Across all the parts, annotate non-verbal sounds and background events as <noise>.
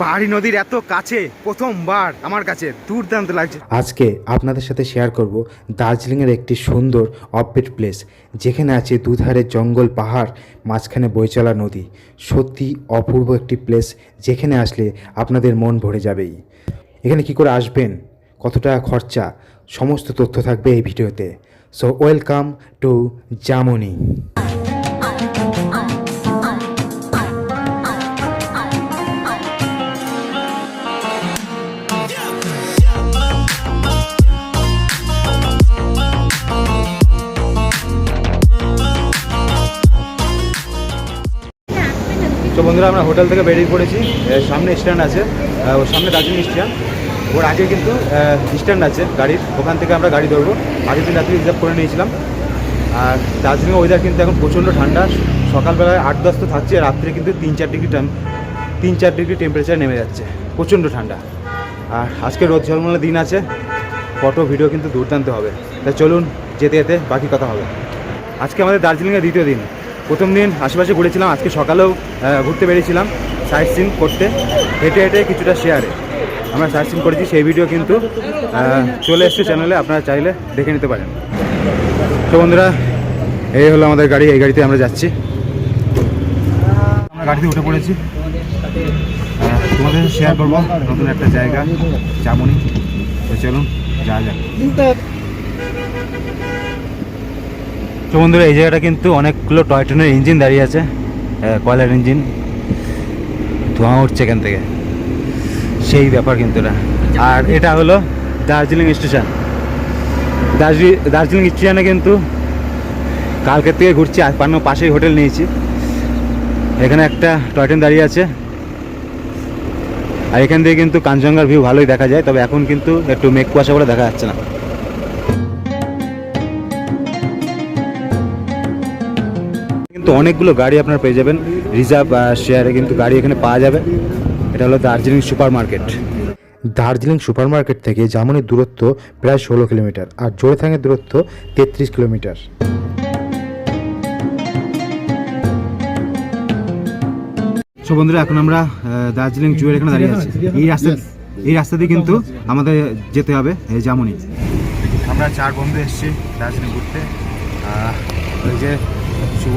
পাহাড়ি নদীর এত কাছে, প্রথমবার আমার কাছে, দুর্দান্ত লাগছে। আজকে আপনাদের সাথে শেয়ার করব দার্জিলিংয়ের একটি সুন্দর অফবিট প্লেস যেখানে আছে দুধারে জঙ্গল, পাহাড়, মাঝখানে বয়ে চলা নদী। সত্যি অপূর্ব একটি প্লেস যেখানে আসলে আপনাদের মন ভরে যাবেই। এখানে কি করে আসবেন? কত টাকা খরচা? সমস্ত তথ্য থাকবে এই ভিডিওতে। সো ওয়েলকাম টু জামনি বন্ধুরা, আমরা হোটেল থেকে বেরিয়ে পড়েছি। সামনে স্ট্যান্ড আছে। ওর সামনে দার্জিলিং স্ট্যান্ড। ওর আগে কিন্তু স্ট্যান্ড আছে গাড়ির। ওখান থেকে আমরা গাড়ি ধরবো। আগের দিন রাত্রি রিজার্ভ করে নিয়েছিলাম। আর দার্জিলিং ওয়েদার কিন্তু এখন প্রচণ্ড ঠান্ডা। সকালবেলায় আট দশ তো থাকছে, রাত্রে কিন্তু তিন চার ডিগ্রি তিন চার ডিগ্রি টেম্পারেচার নেমে যাচ্ছে। প্রচণ্ড ঠান্ডা। আর আজকে রোদ ঝলমলে দিন আছে। ফটো ভিডিও কিন্তু দুর্দান্ত হবে। তাই চলুন, যেতে যেতে বাকি কথা হবে। আজকে আমাদের দার্জিলিংয়ের দ্বিতীয় দিন। প্রথম দিন আশেপাশে ঘুরেছিলাম, আজকে সকালেও ঘুরতে বেরিয়েছিলাম সাইট সিন করতে। হেঁটে হেঁটে কিছুটা শেয়ারে আমরা সাইট সিন করেছি, সেই ভিডিও কিন্তু চলে এসছে চ্যানেলে আপনারা চাইলে দেখে নিতে পারেন। তো বন্ধুরা, এই হলো আমাদের গাড়ি, এই গাড়িতে আমরা যাচ্ছি। আমরা গাড়িতে উঠে পড়েছি। তোমাদের শেয়ার করব, নতুন একটা জায়গা জামুনি তো চলুন যা যাক। তো বন্ধুরা, এই জায়গাটা কিন্তু অনেকগুলো টয় ট্রেনের ইঞ্জিন দাঁড়িয়ে আছে কয়লার ইঞ্জিন ধোঁয়া উঠছে এখান থেকে। সেই ব্যাপার কিন্তু এটা। আর এটা হলো দার্জিলিং স্টেশন। দার্জিলিং দার্জিলিং স্টেশনে কিন্তু কালকের থেকে ঘুরছি, আর পাশেই হোটেল নিয়েছি। এখানে একটা টয় ট্রেন দাঁড়িয়ে আছে। আর এখান থেকে কিন্তু কাঞ্চনগার ভিউ ভালোই দেখা যায়, তবে এখন কিন্তু একটু মেঘ কুয়াশা বলে দেখা যাচ্ছে না। কিন্তু অনেকগুলো গাড়ি আপনারা পেয়ে যাবেন। রিজার্ভ শেয়ারে কিন্তু গাড়ি এখানে পাওয়া যাবে। এটা হলো Darjeeling super market Darjeeling super market থেকে জামনির দূরত্ব প্রায় ষোলো কিলোমিটার আর জোড়েথাঙের দূরত্ব তেত্রিশ কিলোমিটার। সো বন্ধুরা এখন আমরা দার্জিলিং জুয়ের এখানে দাঁড়িয়ে আছি। এই রাস্তা এই রাস্তা দিয়ে কিন্তু আমাদের যেতে হবে এই জামুনি আমরা চার বন্ধু এসেছি দার্জিলিং ঘুরতে। ওই যে শুভ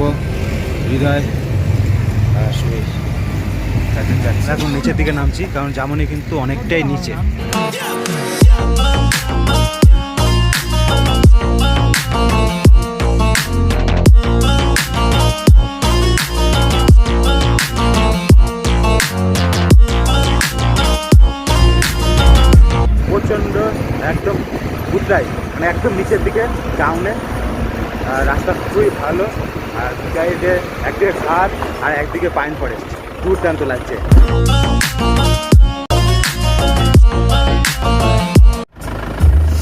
এখন নিচের দিকে নামছি, কারণ জামুনি কিন্তু অনেকটাই নিচে। প্রচণ্ড একদম উতরাই মানে একদম নিচের দিকে ডাউনে রাস্তা খুবই ভালো। আর গাড়িতে একদিকে ঘাট আর একদিকে পাইন ফরেস্ট দুর্দান্ত লাগছে।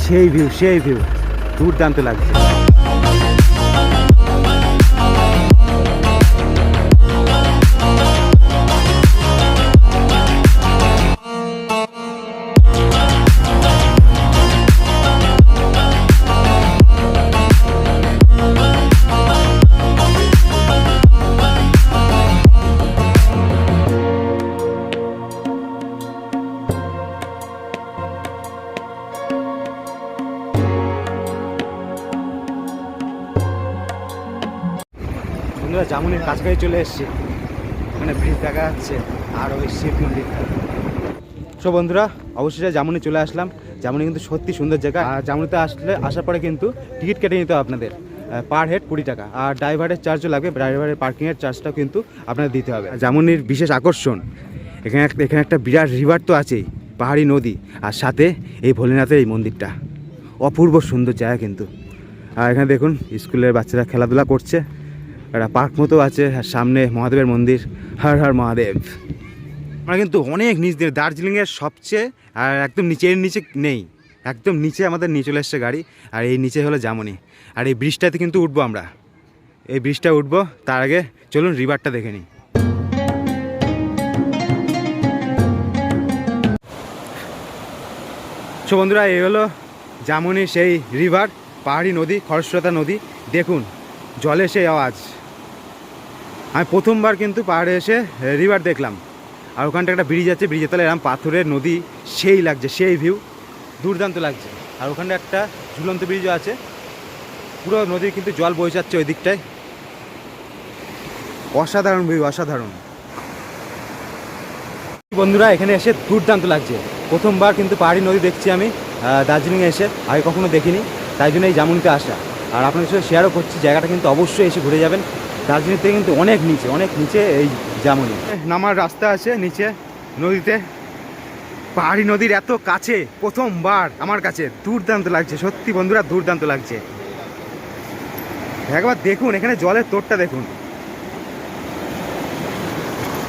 সেই ভিউ সেই ভিউ দুর্দান্ত লাগছে। বন্ধুরা, জামুনির কাছাকাছি চলে এসছে। ওখানে ব্রিজ দেখা যাচ্ছে, আর ওই শিব মন্দিরটা সো বন্ধুরা, অবশেষে জামুনি চলে আসলাম। জামুনি কিন্তু সত্যি সুন্দর জায়গা। আর জামুনিতে আসলে, আসার পরে কিন্তু টিকিট কেটে নিতে হবে আপনাদের। পার হেড কুড়ি টাকা। আর ড্রাইভারের চার্জও লাগবে। ড্রাইভারের পার্কিংয়ের চার্জটাও কিন্তু আপনাদের দিতে হবে। জামুনির বিশেষ আকর্ষণ, এখানে এখানে একটা বিরাট রিভার তো আছেই, পাহাড়ি নদী। আর সাথে এই ভোলেনাথের এই মন্দিরটা। অপূর্ব সুন্দর জায়গা কিন্তু। আর এখানে দেখুন, স্কুলের বাচ্চারা খেলাধুলা করছে। একটা পার্ক মতো আছে আর সামনে মহাদেবের মন্দির। হর হর মহাদেব। আমরা কিন্তু অনেক নিচ দিয়ে দার্জিলিংয়ের সবচেয়ে, আর একদম নিচের নিচে নেই। একদম নিচে আমাদের নিয়ে চলে এসছে গাড়ি, আর এই নিচে হলো জামনি। আর এই ব্রিজটাতে কিন্তু উঠবো আমরা। এই ব্রিজটা উঠবো, তার আগে চলুন রিভারটা দেখে নিই। সো বন্ধুরা, এই হলো জামুনি, সেই রিভার, পাহাড়ি নদী, খরস্রোতা নদী। দেখুন, জলে সেই আওয়াজ। আমি প্রথমবার কিন্তু পাহাড়ে এসে রিভার দেখলাম। আর ওখানটা একটা ব্রিজ আছে ব্রিজের তলে এরকম পাথরের নদী, সেই লাগছে, সেই ভিউ দুর্দান্ত লাগছে। আর ওখানে একটা ঝুলন্ত ব্রিজও আছে। পুরো নদীর কিন্তু জল বয়ে যাচ্ছে ওই দিকটায়। অসাধারণ ভিউ অসাধারণ। বন্ধুরা, এখানে এসে দুর্দান্ত লাগছে। প্রথমবার কিন্তু পাহাড়ি নদী দেখছি আমি দার্জিলিংয়ে এসে। আগে কখনো দেখিনি, তাই জন্য এই জামুনিতে আসা। আর আপনাদের সাথে শেয়ারও করছি, জায়গাটা কিন্তু অবশ্যই এসে ঘুরে যাবেন। দার্জিলিং থেকে কিন্তু অনেক নিচে অনেক নিচে এই জামুনি। নামার রাস্তা আছে নিচে, নদীতে। পাহাড়ি নদীর এত কাছে, প্রথমবার আমার কাছে। দুর্দান্ত লাগছে, সত্যি বন্ধুরা, দুর্দান্ত লাগছে। একবার দেখুন, এখানে জলের তোরটা দেখুন।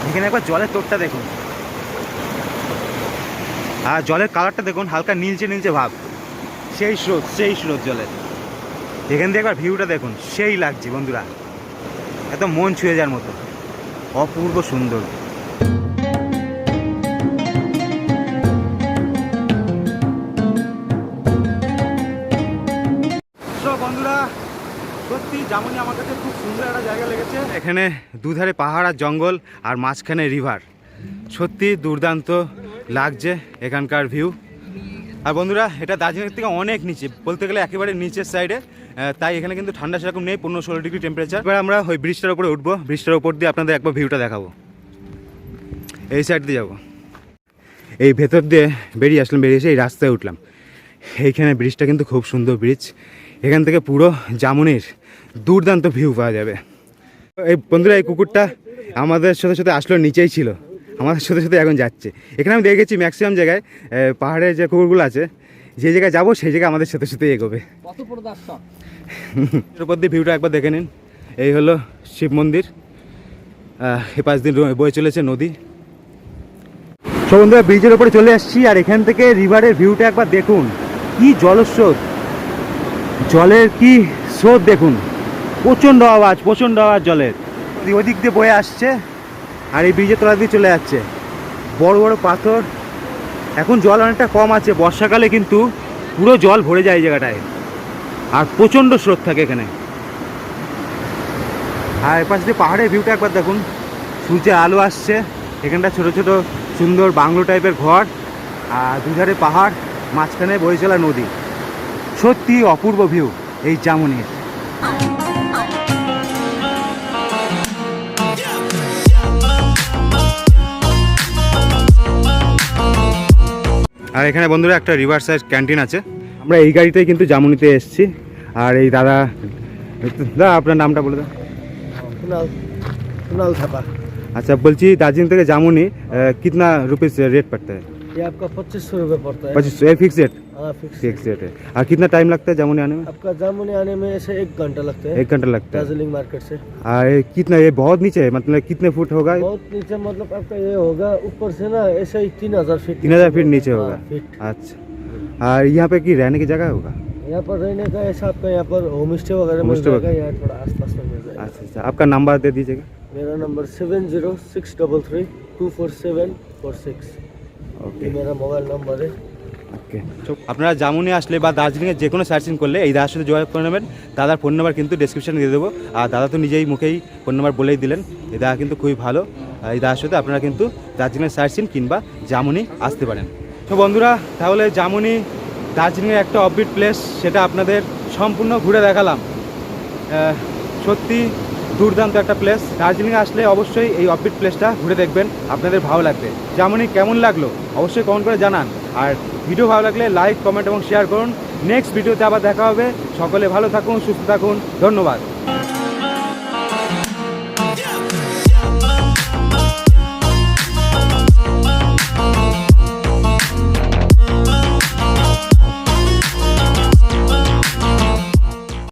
এখানে একবার জলের তোরটা দেখুন। আর জলের কালারটা দেখুন, হালকা নীলচে নীলচে ভাব। সেই স্রোত সেই স্রোত জলের। এখান থেকে একবার ভিউটা দেখুন, সেই লাগছে বন্ধুরা। এত মন ছুঁয়ে যাওয়ার মতো। অপূর্ব সুন্দর। বন্ধুরা সত্যি আমার কাছে খুব সুন্দর একটা জায়গা লেগেছে। এখানে দুধারে পাহাড় আর জঙ্গল আর মাঝখানে রিভার সত্যি দুর্দান্ত লাগছে এখানকার ভিউ আর বন্ধুরা, এটা দার্জিলিং থেকে অনেক নিচে, বলতে গেলে একেবারে নিচের সাইডে তাই এখানে কিন্তু ঠান্ডা সেরকম নেই, পনেরো ষোলো ডিগ্রি টেম্পারেচার এবার আমরা ওই ব্রিজটার উপরে উঠবো ব্রিজটার উপর দিয়ে আপনাদের একবার ভিউটা দেখাবো। এই সাইড দিয়ে যাব। এই ভেতর দিয়ে বেরিয়ে আসলাম, বেরিয়ে এসে এই রাস্তায় উঠলাম। এইখানে ব্রিজটা কিন্তু খুব সুন্দর ব্রিজ এখান থেকে পুরো জামুনির দুর্দান্ত ভিউ পাওয়া যাবে। এই বন্ধুরা, এই কুকুরটা আমাদের সাথে সাথে আসলো, নিচেই ছিল। আমাদের সাথে সাথে এখন যাচ্ছে। এখানে আমি দেখেছি ম্যাক্সিমাম জায়গায় পাহাড়ে যে কুকুরগুলো আছে যে জায়গায় যাব সেই জায়গায় আমাদের সাথে সাথে এগোবে। এর <laughs> উপর দিয়ে ভিউটা একবার দেখে নিন। এই হলো শিব মন্দির। এ পাঁচ দিন বয়ে চলেছে নদী। সো বন্ধুরা ব্রিজের ওপরে চলে আসছি আর এখান থেকে রিভারের ভিউটা একবার দেখুন। কি জলস্রোত। জলের কি স্রোত দেখুন। প্রচণ্ড আওয়াজ প্রচণ্ড আওয়াজ জলের। ওই দিক দিয়ে বয়ে আসছে। আর এই ব্রিজের তলা দিয়ে চলে যাচ্ছে। বড় বড় পাথর। এখন জল অনেকটা কম আছে, বর্ষাকালে কিন্তু পুরো জল ভরে যায় এই জায়গাটায়। আর প্রচণ্ড স্রোত থাকে এখানে। আর এপাশ দিয়ে পাহাড়ের ভিউটা একবার দেখুন। সূর্যে আলো আসছে, এখানটা ছোট ছোট, সুন্দর বাংলো টাইপের ঘর। আর দুধারে পাহাড়, মাঝখানে বয়ে চলা নদী। সত্যি অপূর্ব ভিউ এই জামুনির। আর এখানে বন্ধুরা একটা রিভার সাইড ক্যান্টিন আছে। আমরা এই গাড়িতেই কিন্তু জামুনিতে এসেছি। আর এই দাদা দাদা আপনার নামটা বলে দাও। আচ্ছা বলছি দার্জিলিং থেকে জামুনি কিতনা রুপিস রেট পড়তে হয়? ये आपका पच्चीस सौ रुपये पड़ता है। पच्चीस ये फिक्स रेट हाँ फिक्स रेट है। और कितना टाइम लगता है जामुनी आने में? आपका जामुनी आने में ऐसे एक घंटा लगता है। एक घंटा लगता है। दार्जिलिंग मार्केट से। और ये कितना ये बहुत नीचे है? मतलब कितने फुट होगा? बहुत नीचे मतलब आपका ये होगा ऊपर से ना ऐसे ही तीन हज़ार फीट तीन हज़ार फीट नीचे हाँ, होगा अच्छा। और यहाँ पे की रहने की जगह होगा? यहाँ पर रहने का ऐसा आपका यहाँ पर होम स्टे वगैरह मिल जाएगा यहाँ थोड़ा आसपास में मिल जाएगा। अच्छा अच्छा। आपका नंबर दे दीजिएगा। मेरा number seven zero six double three two four seven four six ওকে ये मेरा मोबाइल नंबर है ওকে আপনারা জামুনে আসলে বা দার্জিলিংয়ে যে কোনো সার্চিং করলে এই দাদার সাথে যোগাযোগ করে নেবেন দাদার ফোন নাম্বার কিন্তু ডিসক্রিপশানে দিয়ে দেবো আর দাদা তো নিজেই মুখেই ফোন নাম্বার বলেই দিলেন এই দাদা কিন্তু খুবই ভালো আর এই দাদার সাথে আপনারা কিন্তু দার্জিলিং সার্চিং কিংবা জামুনি আসতে পারেন তো বন্ধুরা তাহলে জামুনি দার্জিলিংয়ের একটা অফবিট প্লেস সেটা আপনাদের সম্পূর্ণ ঘুরে দেখালাম আহ, সত্যি দুর্দান্ত একটা প্লেস দার্জিলিং আসলে অবশ্যই এই অফবিট প্লেসটা ঘুরে দেখবেন। আপনাদের ভালো লাগবে। যেমনই কেমন লাগল, অবশ্যই কমেন্ট করে জানান। আর ভিডিও ভালো লাগলে লাইক কমেন্ট এবং শেয়ার করুন। নেক্সট ভিডিওতে আবার দেখা হবে। সকলে ভালো থাকুন, সুস্থ থাকুন। ধন্যবাদ।